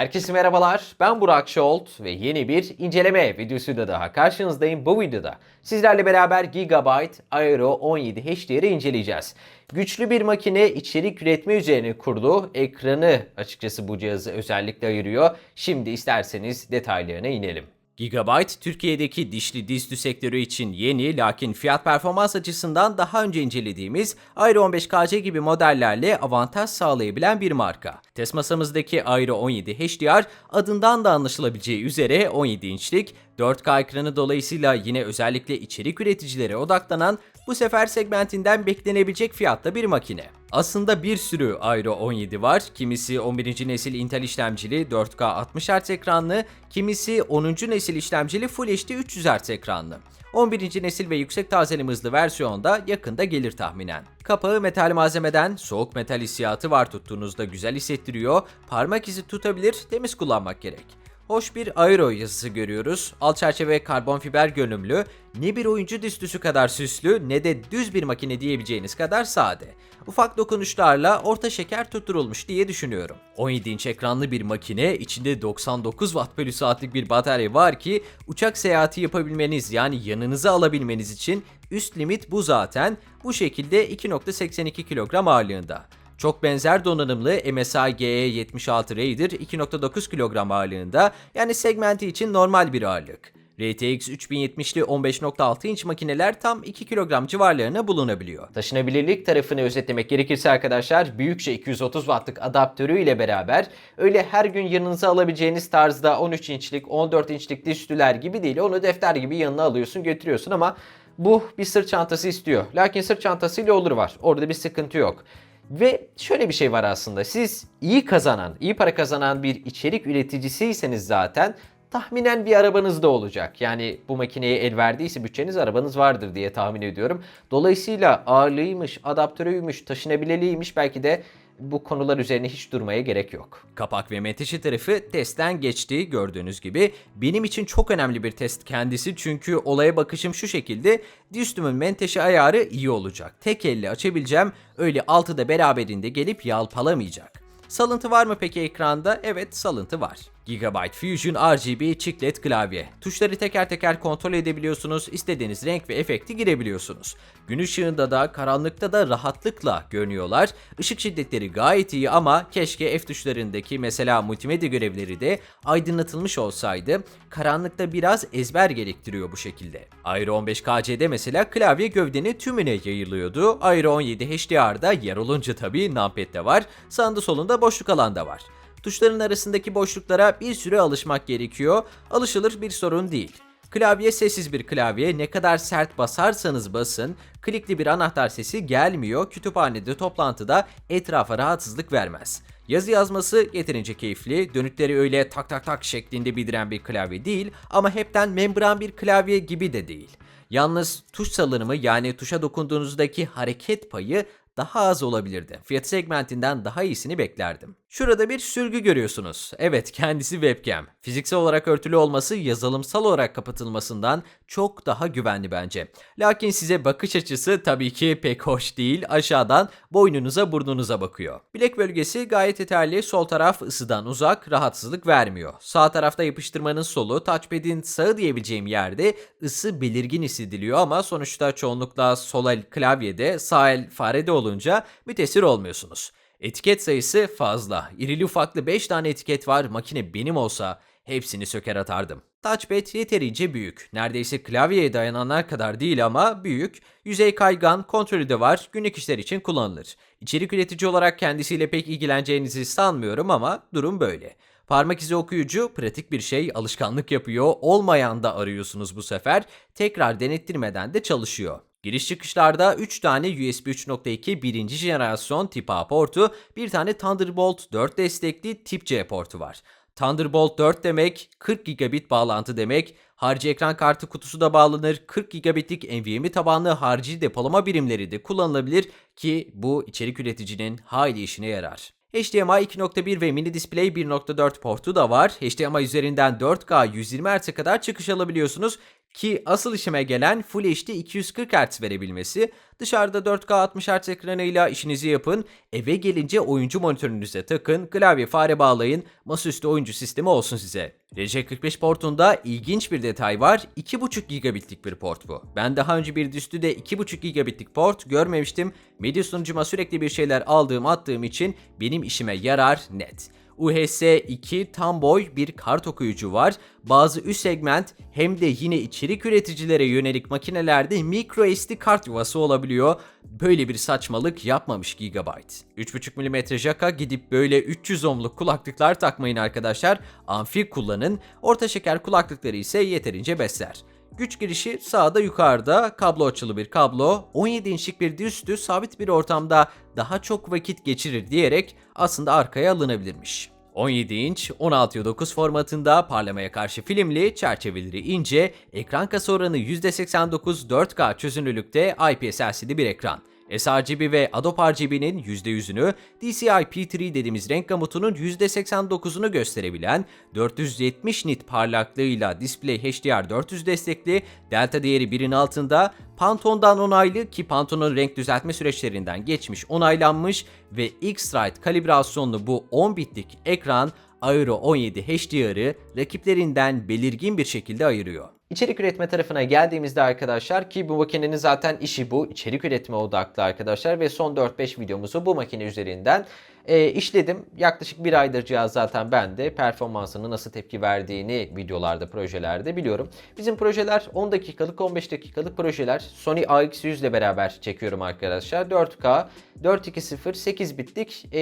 Herkese merhabalar, ben Burak Şolt ve yeni bir inceleme videosuyla daha karşınızdayım. Bu videoda sizlerle beraber Gigabyte Aero 17 HDR'i inceleyeceğiz. Güçlü bir makine içerik üretme üzerine kurulu ekranı açıkçası bu cihazı özellikle ayırıyor. Şimdi isterseniz detaylarına inelim. Gigabyte, Türkiye'deki dişli dizüstü sektörü için yeni lakin fiyat performans açısından daha önce incelediğimiz Aero 15KC gibi modellerle avantaj sağlayabilen bir marka. Test masamızdaki Aero 17 HDR adından da anlaşılabileceği üzere 17 inçlik 4K ekranı dolayısıyla yine özellikle içerik üreticilere odaklanan bu sefer segmentinden beklenebilecek fiyatta bir makine. Aslında bir sürü Aero 17 var. Kimisi 11. nesil Intel işlemcili 4K 60 Hz ekranlı, kimisi 10. nesil işlemcili Full HD 300 Hz ekranlı. 11. nesil ve yüksek tazelim hızlı versiyonda yakında gelir tahminen. Kapağı metal malzemeden, soğuk metal hissiyatı var tuttuğunuzda güzel hissettiriyor, parmak izi tutabilir, temiz kullanmak gerek. Hoş bir Aero yazısı görüyoruz. Alt çerçeve karbon fiber görünümlü, ne bir oyuncu dizüstüsü kadar süslü ne de düz bir makine diyebileceğiniz kadar sade. Ufak dokunuşlarla orta şeker tutturulmuş diye düşünüyorum. 17 inç ekranlı bir makine, içinde 99 watt bölü saatlik bir batarya var ki uçak seyahati yapabilmeniz yani yanınıza alabilmeniz için üst limit bu zaten. Bu şekilde 2.82 kilogram ağırlığında. Çok benzer donanımlı MSI GE76 Raider 2.9 kilogram ağırlığında yani segmenti için normal bir ağırlık. RTX 3070'li 15.6 inç makineler tam 2 kilogram civarlarına bulunabiliyor. Taşınabilirlik tarafını özetlemek gerekirse arkadaşlar büyükçe 230 wattlık adaptörü ile beraber öyle her gün yanınıza alabileceğiniz tarzda 13 inçlik 14 inçlik dişlüler gibi değil onu defter gibi yanına alıyorsun götürüyorsun ama bu bir sırt çantası istiyor. Lakin sırt çantasıyla olur var. Orada bir sıkıntı yok. Ve şöyle bir şey var aslında. Siz iyi kazanan, iyi para kazanan bir içerik üreticisiyseniz zaten tahminen bir arabanız da olacak. Yani bu makineye el verdiyse bütçeniz arabanız vardır diye tahmin ediyorum. Dolayısıyla ağırlığıymış, adaptörüymüş, taşınabilirliğiymiş belki de bu konular üzerine hiç durmaya gerek yok. Kapak ve menteşe tarafı testten geçti gördüğünüz gibi. Benim için çok önemli bir test kendisi çünkü olaya bakışım şu şekilde. Diştümün menteşe ayarı iyi olacak. Tek elle açabileceğim öyle altı da beraberinde gelip yalpalamayacak. Salıntı var mı peki ekranda? Evet salıntı var. Gigabyte Fusion RGB chiclet klavye. Tuşları teker teker kontrol edebiliyorsunuz, istediğiniz renk ve efekti girebiliyorsunuz. Gün ışığında da karanlıkta da rahatlıkla görünüyorlar. Işık şiddetleri gayet iyi ama keşke F tuşlarındaki mesela multimedya görevleri de aydınlatılmış olsaydı. Karanlıkta biraz ezber gerektiriyor bu şekilde. Aero 15KC'de mesela klavye gövdenin tümüne yayılıyordu. Aero 17 HDR'da yer olunca tabii numpad'de var. Sağında solunda boşluk alanda var. Tuşların arasındaki boşluklara bir süre alışmak gerekiyor. Alışılır bir sorun değil. Klavye sessiz bir klavye. Ne kadar sert basarsanız basın, klikli bir anahtar sesi gelmiyor. Kütüphanede, toplantıda etrafa rahatsızlık vermez. Yazı yazması yeterince keyifli. Dönütleri öyle tak tak tak şeklinde bildiren bir klavye değil ama hepten membran bir klavye gibi de değil. Yalnız tuş salınımı yani tuşa dokunduğunuzdaki hareket payı daha az olabilirdi. Fiyat segmentinden daha iyisini beklerdim. Şurada bir sürgü görüyorsunuz. Evet kendisi webcam. Fiziksel olarak örtülü olması yazılımsal olarak kapatılmasından çok daha güvenli bence. Lakin size bakış açısı tabii ki pek hoş değil. Aşağıdan boynunuza burnunuza bakıyor. Bilek bölgesi gayet yeterli. Sol taraf ısıdan uzak, rahatsızlık vermiyor. Sağ tarafta yapıştırmanın solu, touchpad'in sağı diyebileceğim yerde ısı belirgin hissediliyor ama sonuçta çoğunlukla sol el klavyede, sağ el farede olunca mütesir olmuyorsunuz. Etiket sayısı fazla. İrili ufaklı 5 tane etiket var. Makine benim olsa hepsini söker atardım. Touchpad yeterince büyük. Neredeyse klavyeye dayananlar kadar değil ama büyük. Yüzey kaygan, kontrolü de var. Günlük işler için kullanılır. İçerik üretici olarak kendisiyle pek ilgileneceğinizi sanmıyorum ama durum böyle. Parmak izi okuyucu pratik bir şey, alışkanlık yapıyor. Olmayan da arıyorsunuz bu sefer. Tekrar denettirmeden de çalışıyor. Giriş çıkışlarda 3 tane USB 3.2 birinci jenerasyon tip A portu, bir tane Thunderbolt 4 destekli tip C portu var. Thunderbolt 4 demek 40 gigabit bağlantı demek. Harici ekran kartı kutusu da bağlanır. 40 gigabitlik NVMe tabanlı harici depolama birimleri de kullanılabilir ki bu içerik üreticinin hayli işine yarar. HDMI 2.1 ve mini display 1.4 portu da var. HDMI üzerinden 4K 120 Hz'e kadar çıkış alabiliyorsunuz Ki asıl işime gelen Full HD 240 Hz verebilmesi, dışarıda 4K 60 Hz ekranıyla işinizi yapın, eve gelince oyuncu monitörünüze takın, klavye fare bağlayın, masaüstü oyuncu sistemi olsun size. RJ45 portunda ilginç bir detay var, 2.5 gigabitlik bir port bu. Ben daha önce bir dizüstüde 2.5 gigabitlik port görmemiştim, medya sunucuma sürekli bir şeyler aldığım attığım için benim işime yarar net. UHS-2 tam boy bir kart okuyucu var. Bazı üst segment hem de yine içerik üreticilere yönelik makinelerde micro SD kart yuvası olabiliyor. Böyle bir saçmalık yapmamış Gigabyte. 3.5 mm jaka gidip böyle 300 ohmluk kulaklıklar takmayın arkadaşlar. Amfi kullanın. Orta şeker kulaklıkları ise yeterince besler. Güç girişi sağda yukarıda kablo açılı bir kablo 17 inçlik bir dizüstü sabit bir ortamda daha çok vakit geçirir diyerek aslında arkaya alınabilirmiş. 17 inç 16:9 formatında parlamaya karşı filmli, çerçeveleri ince, ekran kasa oranı %89 4K çözünürlükte IPS LCD bir ekran. sRGB ve Adobe RGB'nin %100'ünü, DCI-P3 dediğimiz renk gamutunun %89'unu gösterebilen 470 nit parlaklığıyla Display HDR 400 destekli, delta değeri 1'in altında, Pantone'dan onaylı ki Pantone'un renk düzeltme süreçlerinden geçmiş onaylanmış ve X-Rite kalibrasyonlu bu 10 bitlik ekran Aero 17 HDR'ı rakiplerinden belirgin bir şekilde ayırıyor. İçerik üretme tarafına geldiğimizde arkadaşlar ki bu makinenin zaten işi bu. içerik üretme odaklı arkadaşlar ve son 4-5 videomuzu bu makine üzerinden e, işledim. Yaklaşık bir aydır cihaz zaten bende. Performansını nasıl tepki verdiğini videolarda, projelerde biliyorum. Bizim projeler 10 dakikalık, 15 dakikalık projeler. Sony AX100 ile beraber çekiyorum arkadaşlar. 4K, 420, 8 bitlik e,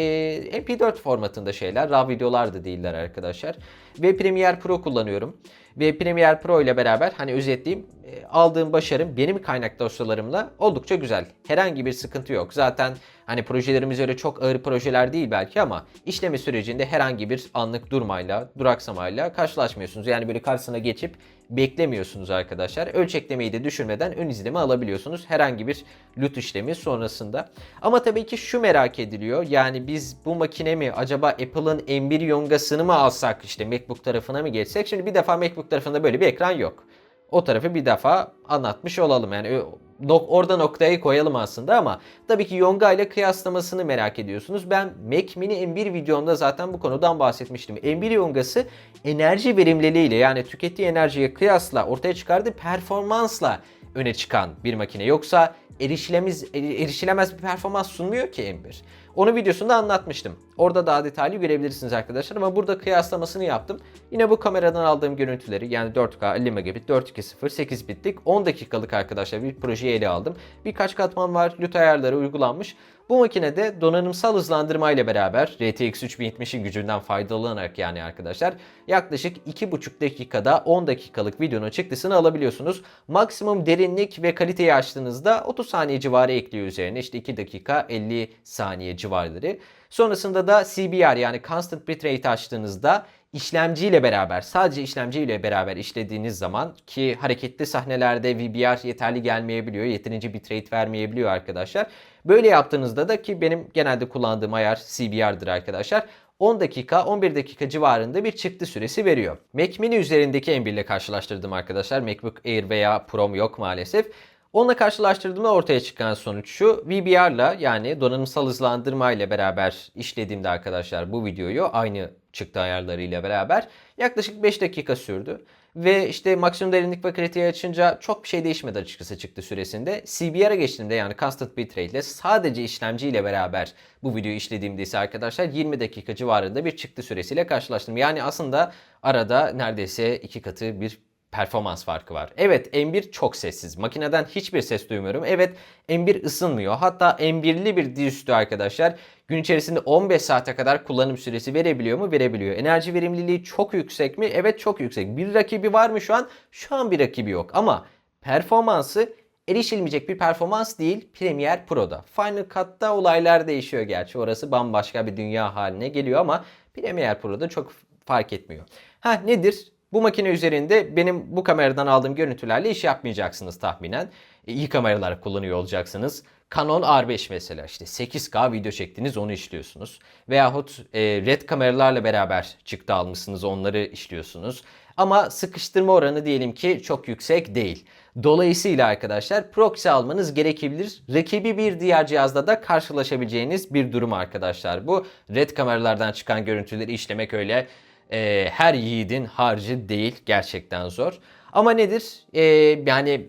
MP4 formatında şeyler. RAW videolar da değiller arkadaşlar. Ve Premiere Pro kullanıyorum. Ve Premiere Pro ile beraber hani özetleyeyim e, aldığım başarım benim kaynak dosyalarımla oldukça güzel. Herhangi bir sıkıntı yok. Zaten hani projelerimiz öyle çok ağır projeler değil belki ama işleme sürecinde herhangi bir anlık durmayla, duraksamayla karşılaşmıyorsunuz. Yani böyle karşısına geçip beklemiyorsunuz arkadaşlar. Ölçeklemeyi de düşürmeden ön izleme alabiliyorsunuz. Herhangi bir LUT işlemi sonrasında. Ama tabii ki şu merak ediliyor. Yani biz bu makine mi acaba Apple'ın M1 yongasını mı alsak işte MacBook tarafına mı geçsek? Şimdi bir defa MacBook tarafında böyle bir ekran yok. O tarafı bir defa anlatmış olalım. Yani orada noktayı koyalım aslında ama tabii ki Yonga ile kıyaslamasını merak ediyorsunuz. Ben Mac Mini M1 videomda zaten bu konudan bahsetmiştim. M1 Yongası enerji verimliliğiyle yani tükettiği enerjiye kıyasla ortaya çıkardığı performansla öne çıkan bir makine. Yoksa erişilemez, erişilemez bir performans sunmuyor ki M1. Onu videosunda anlatmıştım. Orada daha detaylı görebilirsiniz arkadaşlar ama burada kıyaslamasını yaptım. Yine bu kameradan aldığım görüntüleri yani 4K 50 megabit 420 8 bitlik 10 dakikalık arkadaşlar bir projeyi ele aldım. Birkaç katman var, LUT ayarları uygulanmış. Bu makinede donanımsal hızlandırma ile beraber RTX 3070'in gücünden faydalanarak yani arkadaşlar yaklaşık 2,5 dakikada 10 dakikalık videonun çıktısını alabiliyorsunuz. Maksimum derinlik ve kaliteyi açtığınızda 30 saniye civarı ekliyor üzerine. İşte 2 dakika 50 saniye civarları. Sonrasında da CBR yani Constant Bitrate açtığınızda işlemciyle beraber sadece işlemciyle beraber işlediğiniz zaman ki hareketli sahnelerde VBR yeterli gelmeyebiliyor. Yeterince bitrate vermeyebiliyor arkadaşlar. Böyle yaptığınızda da ki benim genelde kullandığım ayar CBR'dır arkadaşlar. 10 dakika 11 dakika civarında bir çıktı süresi veriyor. Mac Mini üzerindeki M1 ile karşılaştırdım arkadaşlar. MacBook Air veya Pro'm yok maalesef. Onunla karşılaştırdığımda ortaya çıkan sonuç şu. VBR'la yani donanımsal hızlandırma ile beraber işlediğimde arkadaşlar bu videoyu aynı çıktı ayarlarıyla beraber yaklaşık 5 dakika sürdü. Ve işte maksimum derinlik ve kritiği açınca çok bir şey değişmedi açıkçası çıktı süresinde. CBR'a geçtiğimde yani Constant Bitrate ile sadece işlemci ile beraber bu videoyu işlediğimde ise arkadaşlar 20 dakika civarında bir çıktı süresiyle karşılaştım. Yani aslında arada neredeyse iki katı bir performans farkı var. Evet M1 çok sessiz. Makineden hiçbir ses duymuyorum. Evet M1 ısınmıyor. Hatta M1'li bir dizüstü arkadaşlar gün içerisinde 15 saate kadar kullanım süresi verebiliyor mu? Verebiliyor. Enerji verimliliği çok yüksek mi? Evet çok yüksek. Bir rakibi var mı şu an? Şu an bir rakibi yok ama performansı erişilmeyecek bir performans değil Premiere Pro'da. Final Cut'ta olaylar değişiyor gerçi. Orası bambaşka bir dünya haline geliyor ama Premiere Pro'da çok fark etmiyor. Ha nedir? Bu makine üzerinde benim bu kameradan aldığım görüntülerle iş yapmayacaksınız tahminen. E, iyi kameralar kullanıyor olacaksınız. Canon R5 mesela işte 8K video çektiniz onu işliyorsunuz. Veyahut e, red kameralarla beraber çıktı almışsınız onları işliyorsunuz. Ama sıkıştırma oranı diyelim ki çok yüksek değil. Dolayısıyla arkadaşlar proxy almanız gerekebilir. Rakibi bir diğer cihazda da karşılaşabileceğiniz bir durum arkadaşlar. Bu red kameralardan çıkan görüntüleri işlemek öyle e, her yiğidin harcı değil. Gerçekten zor. Ama nedir? E, yani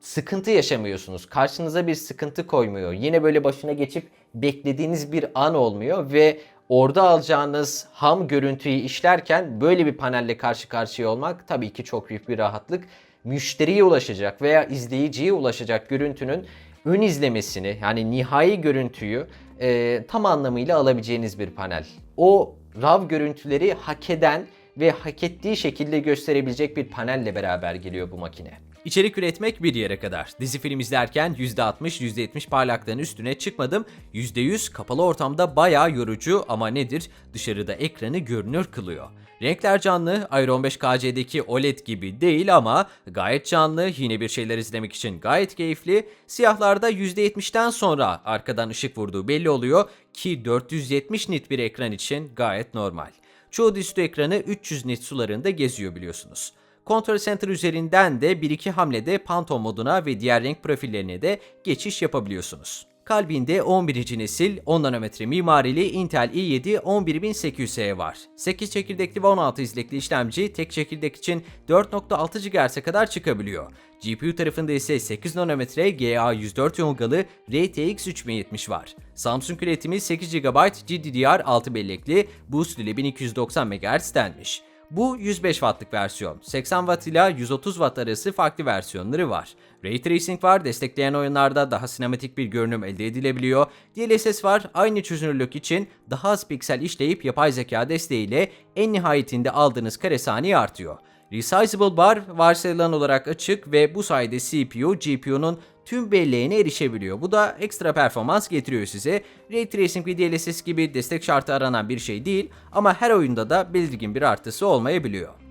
sıkıntı yaşamıyorsunuz. Karşınıza bir sıkıntı koymuyor. Yine böyle başına geçip beklediğiniz bir an olmuyor ve orada alacağınız ham görüntüyü işlerken böyle bir panelle karşı karşıya olmak tabii ki çok büyük bir rahatlık. Müşteriye ulaşacak veya izleyiciye ulaşacak görüntünün ön izlemesini yani nihai görüntüyü e, tam anlamıyla alabileceğiniz bir panel. O RAW görüntüleri hak eden ve hak ettiği şekilde gösterebilecek bir panelle beraber geliyor bu makine. İçerik üretmek bir yere kadar. Dizi film izlerken %60, %70 parlaklığın üstüne çıkmadım. %100 kapalı ortamda bayağı yorucu ama nedir? Dışarıda ekranı görünür kılıyor. Renkler canlı, Aero 15 KC'deki OLED gibi değil ama gayet canlı, yine bir şeyler izlemek için gayet keyifli. Siyahlarda %70'den sonra arkadan ışık vurduğu belli oluyor ki 470 nit bir ekran için gayet normal. Çoğu dizüstü ekranı 300 nit sularında geziyor biliyorsunuz. Control Center üzerinden de 1-2 hamlede Phantom moduna ve diğer renk profillerine de geçiş yapabiliyorsunuz. Kalbinde 11. nesil 10 nanometre mimarili Intel i7 11800H var. 8 çekirdekli ve 16 izlekli işlemci tek çekirdek için 4.6 GHz'e kadar çıkabiliyor. GPU tarafında ise 8 nanometre GA104 yongalı RTX 3070 var. Samsung üretimi 8 GB GDDR6 bellekli Boost ile 1290 MHz denmiş. Bu 105 wattlık versiyon. 80 watt ile 130 watt arası farklı versiyonları var. Ray Tracing var, destekleyen oyunlarda daha sinematik bir görünüm elde edilebiliyor. DLSS var, aynı çözünürlük için daha az piksel işleyip yapay zeka desteğiyle en nihayetinde aldığınız kare saniye artıyor. Resizable bar varsayılan olarak açık ve bu sayede CPU, GPU'nun tüm belleğine erişebiliyor. Bu da ekstra performans getiriyor size. Ray Tracing ve DLSS gibi destek şartı aranan bir şey değil ama her oyunda da belirgin bir artısı olmayabiliyor.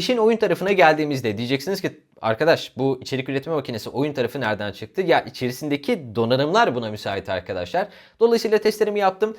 İşin oyun tarafına geldiğimizde diyeceksiniz ki arkadaş bu içerik üretme makinesi oyun tarafı nereden çıktı? Ya içerisindeki donanımlar buna müsait arkadaşlar. Dolayısıyla testlerimi yaptım.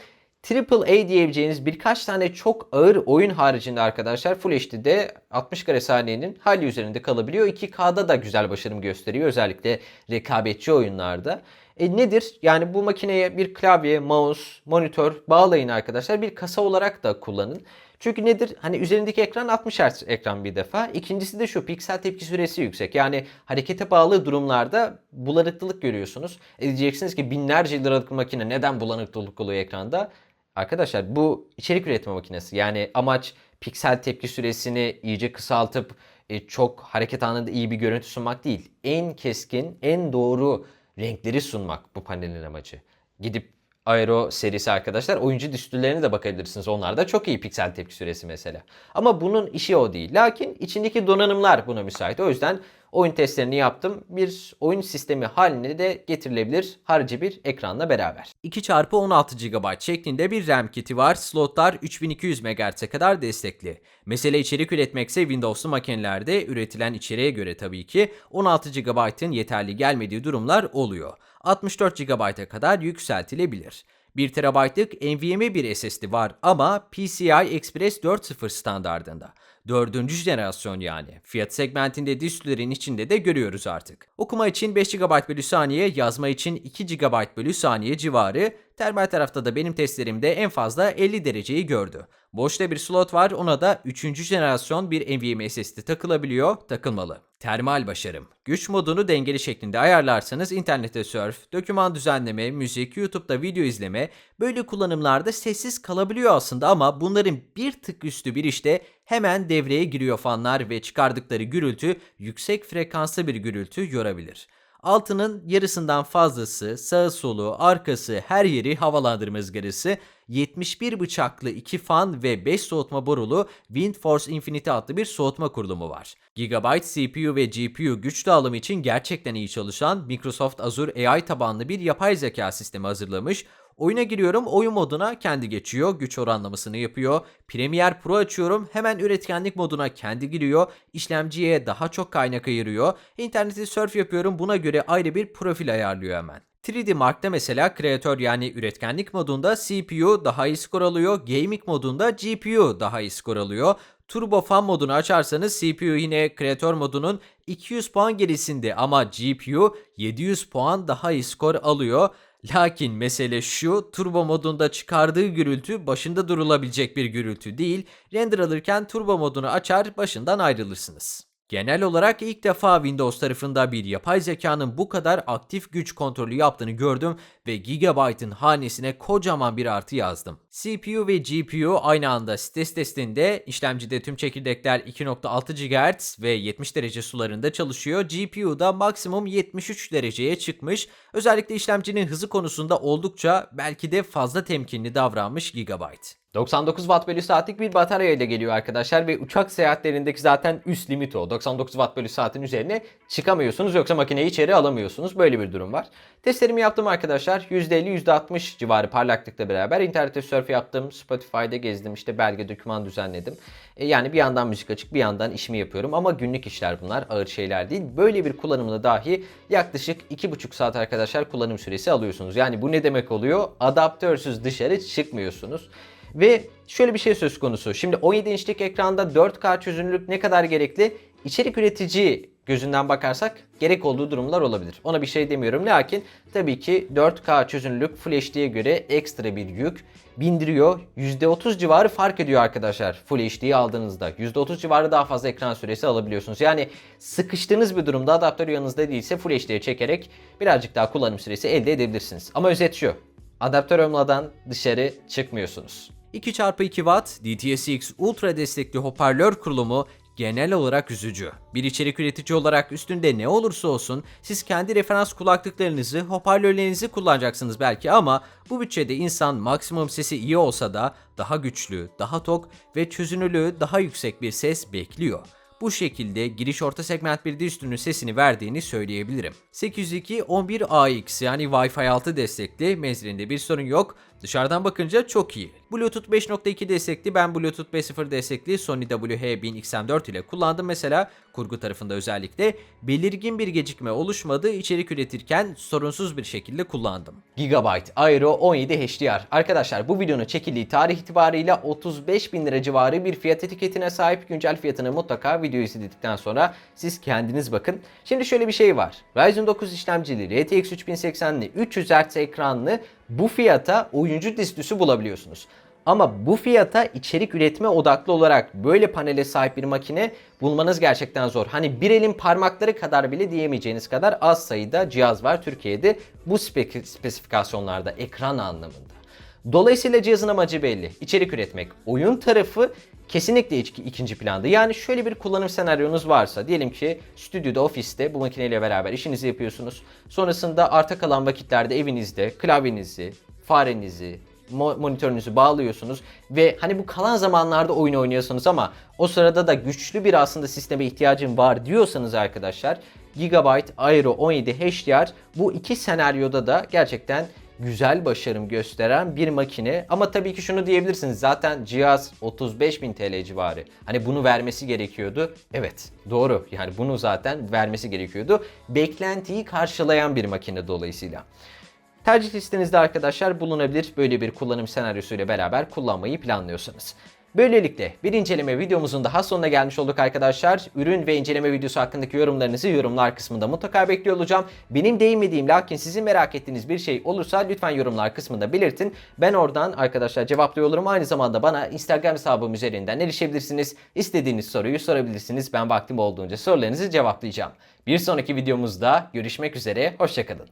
AAA diyebileceğiniz birkaç tane çok ağır oyun haricinde arkadaşlar Full HD'de 60 kare saniyenin hali üzerinde kalabiliyor. 2K'da da güzel başarım gösteriyor özellikle rekabetçi oyunlarda. E nedir? Yani bu makineye bir klavye, mouse, monitör bağlayın arkadaşlar. Bir kasa olarak da kullanın. Çünkü nedir? Hani üzerindeki ekran 60 Hz ekran bir defa. İkincisi de şu piksel tepki süresi yüksek. Yani harekete bağlı durumlarda bulanıklılık görüyorsunuz. E diyeceksiniz ki binlerce liralık makine neden bulanıklılık oluyor ekranda? Arkadaşlar bu içerik üretme makinesi. Yani amaç piksel tepki süresini iyice kısaltıp e, çok hareket anında iyi bir görüntü sunmak değil. En keskin, en doğru renkleri sunmak bu panelin amacı. Gidip Aero serisi arkadaşlar oyuncu distürlerine de bakabilirsiniz. Onlar da çok iyi piksel tepki süresi mesela. Ama bunun işi o değil. Lakin içindeki donanımlar buna müsait. O yüzden oyun testlerini yaptım. Bir oyun sistemi haline de getirilebilir harici bir ekranla beraber. 2x16 GB şeklinde bir RAM kiti var. Slotlar 3200 MHz'e kadar destekli. Mesele içerik üretmekse Windows'lu makinelerde üretilen içeriğe göre tabii ki 16 GB'ın yeterli gelmediği durumlar oluyor. 64 GB'a kadar yükseltilebilir. 1 TB'lık NVMe bir SSD var ama PCI Express 4.0 standardında. Dördüncü jenerasyon yani. Fiyat segmentinde dizüstülerin içinde de görüyoruz artık. Okuma için 5 GB bölü saniye, yazma için 2 GB bölü saniye civarı. Termal tarafta da benim testlerimde en fazla 50 dereceyi gördü. Boşta bir slot var ona da 3. jenerasyon bir NVMe SSD takılabiliyor, takılmalı. Termal başarım. Güç modunu dengeli şeklinde ayarlarsanız internette surf, doküman düzenleme, müzik, YouTube'da video izleme böyle kullanımlarda sessiz kalabiliyor aslında ama bunların bir tık üstü bir işte hemen devreye giriyor fanlar ve çıkardıkları gürültü yüksek frekanslı bir gürültü yorabilir. Altının yarısından fazlası, sağı solu, arkası, her yeri havalandırma ızgarası, 71 bıçaklı 2 fan ve 5 soğutma borulu WindForce Infinity adlı bir soğutma kurulumu var. Gigabyte CPU ve GPU güç dağılımı için gerçekten iyi çalışan Microsoft Azure AI tabanlı bir yapay zeka sistemi hazırlamış. Oyuna giriyorum, oyun moduna kendi geçiyor, güç oranlamasını yapıyor. Premiere Pro açıyorum, hemen üretkenlik moduna kendi giriyor. İşlemciye daha çok kaynak ayırıyor. İnternette surf yapıyorum, buna göre ayrı bir profil ayarlıyor hemen. 3D Mark'ta mesela kreatör yani üretkenlik modunda CPU daha iyi skor alıyor, gaming modunda GPU daha iyi skor alıyor. Turbo Fan modunu açarsanız CPU yine kreatör modunun 200 puan gerisinde ama GPU 700 puan daha iyi skor alıyor. Lakin mesele şu, turbo modunda çıkardığı gürültü başında durulabilecek bir gürültü değil. Render alırken turbo modunu açar, başından ayrılırsınız. Genel olarak ilk defa Windows tarafında bir yapay zekanın bu kadar aktif güç kontrolü yaptığını gördüm ve Gigabyte'ın hanesine kocaman bir artı yazdım. CPU ve GPU aynı anda stres testinde, işlemcide tüm çekirdekler 2.6 GHz ve 70 derece sularında çalışıyor. GPU'da maksimum 73 dereceye çıkmış. Özellikle işlemcinin hızı konusunda oldukça belki de fazla temkinli davranmış Gigabyte. 99 watt bölü saatlik bir batarya ile geliyor arkadaşlar ve uçak seyahatlerindeki zaten üst limit o. 99 watt bölü saatin üzerine çıkamıyorsunuz yoksa makineyi içeri alamıyorsunuz. Böyle bir durum var. Testlerimi yaptım arkadaşlar. %50 %60 civarı parlaklıkla beraber internette surf yaptım. Spotify'da gezdim. işte belge doküman düzenledim. E yani bir yandan müzik açık bir yandan işimi yapıyorum ama günlük işler bunlar. Ağır şeyler değil. Böyle bir kullanımda dahi yaklaşık 2,5 saat arkadaşlar kullanım süresi alıyorsunuz. Yani bu ne demek oluyor? Adaptörsüz dışarı çıkmıyorsunuz. Ve şöyle bir şey söz konusu. Şimdi 17 inçlik ekranda 4K çözünürlük ne kadar gerekli? İçerik üretici gözünden bakarsak gerek olduğu durumlar olabilir. Ona bir şey demiyorum. Lakin tabii ki 4K çözünürlük Full HD'ye göre ekstra bir yük bindiriyor. %30 civarı fark ediyor arkadaşlar Full HD'yi aldığınızda. %30 civarı daha fazla ekran süresi alabiliyorsunuz. Yani sıkıştığınız bir durumda adaptör yanınızda değilse Full HD'ye çekerek birazcık daha kullanım süresi elde edebilirsiniz. Ama özet şu. Adaptör olmadan dışarı çıkmıyorsunuz. 2x2 Watt DTS:X Ultra destekli hoparlör kurulumu genel olarak üzücü. Bir içerik üretici olarak üstünde ne olursa olsun siz kendi referans kulaklıklarınızı, hoparlörlerinizi kullanacaksınız belki ama bu bütçede insan maksimum sesi iyi olsa da daha güçlü, daha tok ve çözünürlüğü daha yüksek bir ses bekliyor. Bu şekilde giriş orta segment bir dizüstünün sesini verdiğini söyleyebilirim. 802 11AX yani Wi-Fi 6 destekli menzilinde bir sorun yok. Dışarıdan bakınca çok iyi. Bluetooth 5.2 destekli ben Bluetooth 5.0 destekli Sony WH-1000XM4 ile kullandım mesela kurgu tarafında özellikle. Belirgin bir gecikme oluşmadı içerik üretirken sorunsuz bir şekilde kullandım. Gigabyte Aero 17 HDR. Arkadaşlar bu videonun çekildiği tarih itibarıyla 35 bin lira civarı bir fiyat etiketine sahip güncel fiyatını mutlaka videoyu izledikten sonra siz kendiniz bakın. Şimdi şöyle bir şey var. Ryzen 9 işlemcili, RTX 3080'li, 300 Hz ekranlı bu fiyata oyuncu dizüstüsü bulabiliyorsunuz. Ama bu fiyata içerik üretme odaklı olarak böyle panele sahip bir makine bulmanız gerçekten zor. Hani bir elin parmakları kadar bile diyemeyeceğiniz kadar az sayıda cihaz var Türkiye'de bu spek- spesifikasyonlarda ekran anlamında. Dolayısıyla cihazın amacı belli. İçerik üretmek. Oyun tarafı kesinlikle iç- ikinci planda. Yani şöyle bir kullanım senaryonuz varsa diyelim ki stüdyoda, ofiste bu makineyle beraber işinizi yapıyorsunuz. Sonrasında arta kalan vakitlerde evinizde klavyenizi, farenizi, monitörünüzü bağlıyorsunuz ve hani bu kalan zamanlarda oyun oynuyorsunuz ama o sırada da güçlü bir aslında sisteme ihtiyacım var diyorsanız arkadaşlar Gigabyte Aero 17 HDR bu iki senaryoda da gerçekten güzel başarım gösteren bir makine. Ama tabii ki şunu diyebilirsiniz. Zaten cihaz 35.000 TL civarı. Hani bunu vermesi gerekiyordu. Evet doğru. Yani bunu zaten vermesi gerekiyordu. Beklentiyi karşılayan bir makine dolayısıyla. Tercih listenizde arkadaşlar bulunabilir böyle bir kullanım senaryosuyla beraber kullanmayı planlıyorsanız. Böylelikle bir inceleme videomuzun daha sonuna gelmiş olduk arkadaşlar. Ürün ve inceleme videosu hakkındaki yorumlarınızı yorumlar kısmında mutlaka bekliyor olacağım. Benim değinmediğim lakin sizin merak ettiğiniz bir şey olursa lütfen yorumlar kısmında belirtin. Ben oradan arkadaşlar cevaplıyor olurum. Aynı zamanda bana Instagram hesabım üzerinden erişebilirsiniz. İstediğiniz soruyu sorabilirsiniz. Ben vaktim olduğunca sorularınızı cevaplayacağım. Bir sonraki videomuzda görüşmek üzere. Hoşçakalın.